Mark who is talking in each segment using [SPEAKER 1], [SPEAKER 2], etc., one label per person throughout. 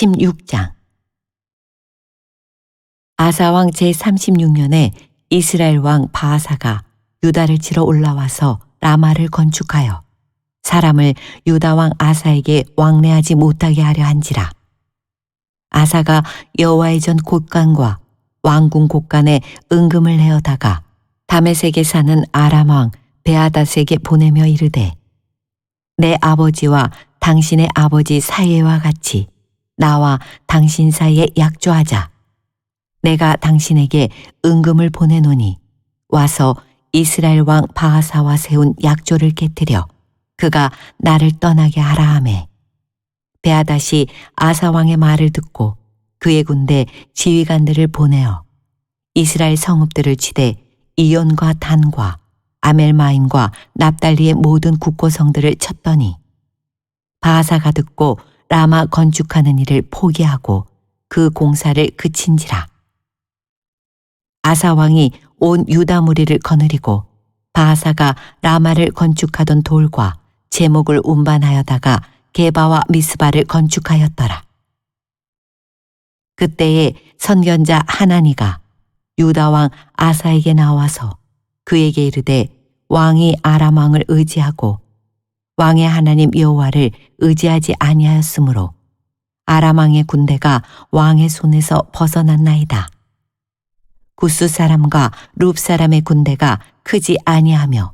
[SPEAKER 1] 16장 아사왕 제36년에 이스라엘 왕 바하사가 유다를 치러 올라와서 라마를 건축하여 사람을 유다 왕 아사에게 왕래하지 못하게 하려 한지라. 아사가 여호와의 전 곳간과 왕궁 곳간에 은금을 내어다가 다메섹에 사는 아람 왕 베아다스에게 보내며 이르되 내 아버지와 당신의 아버지 사이와 같이 나와 당신 사이에 약조하자. 내가 당신에게 은금을 보내노니 와서 이스라엘 왕 바하사와 세운 약조를 깨뜨려 그가 나를 떠나게 하라 하매 베아다시 아사 왕의 말을 듣고 그의 군대 지휘관들을 보내어 이스라엘 성읍들을 치되 이온과 단과 아멜마임과 납달리의 모든 국고성들을 쳤더니 바하사가 듣고 라마 건축하는 일을 포기하고 그 공사를 그친지라. 아사 왕이 온 유다 무리를 거느리고 바하사가 라마를 건축하던 돌과 제목을 운반하여다가 게바와 미스바를 건축하였더라. 그때에 선견자 하나니가 유다 왕 아사에게 나와서 그에게 이르되 왕이 아람 왕을 의지하고 왕의 하나님 여호와를 의지하지 아니하였으므로 아람 왕의 군대가 왕의 손에서 벗어났나이다. 구스 사람과 룹 사람의 군대가 크지 아니하며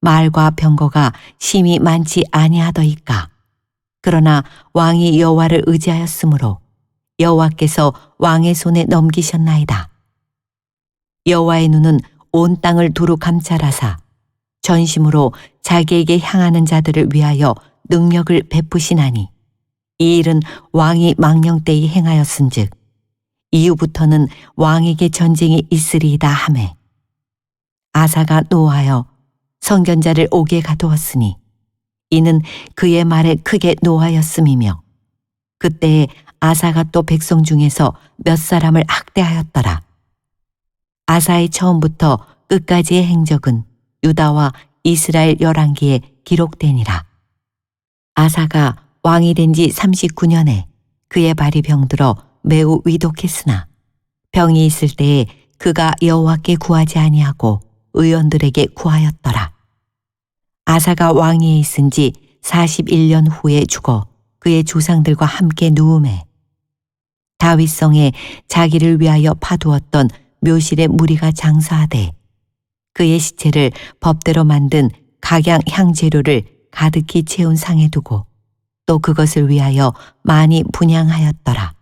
[SPEAKER 1] 말과 병거가 심히 많지 아니하더이까. 그러나 왕이 여호와를 의지하였으므로 여호와께서 왕의 손에 넘기셨나이다. 여호와의 눈은 온 땅을 두루 감찰하사 전심으로 자기에게 향하는 자들을 위하여 능력을 베푸시나니 이 일은 왕이 망령 때에 행하였은즉 이후부터는 왕에게 전쟁이 있으리이다 하매 아사가 노하여 성견자를 옥에 가두었으니 이는 그의 말에 크게 노하였음이며 그때에 아사가 또 백성 중에서 몇 사람을 학대하였더라. 아사의 처음부터 끝까지의 행적은 유다와 이스라엘 열왕기에 기록되니라. 아사가 왕이 된 지 39년에 그의 발이 병들어 매우 위독했으나 병이 있을 때에 그가 여호와께 구하지 아니하고 의원들에게 구하였더라. 아사가 왕위에 있은 지 41년 후에 죽어 그의 조상들과 함께 누움에 다윗성에 자기를 위하여 파두었던 묘실의 무리가 장사하되 그의 시체를 법대로 만든 각양 향재료를 가득히 채운 상에 두고 또 그것을 위하여 많이 분양하였더라.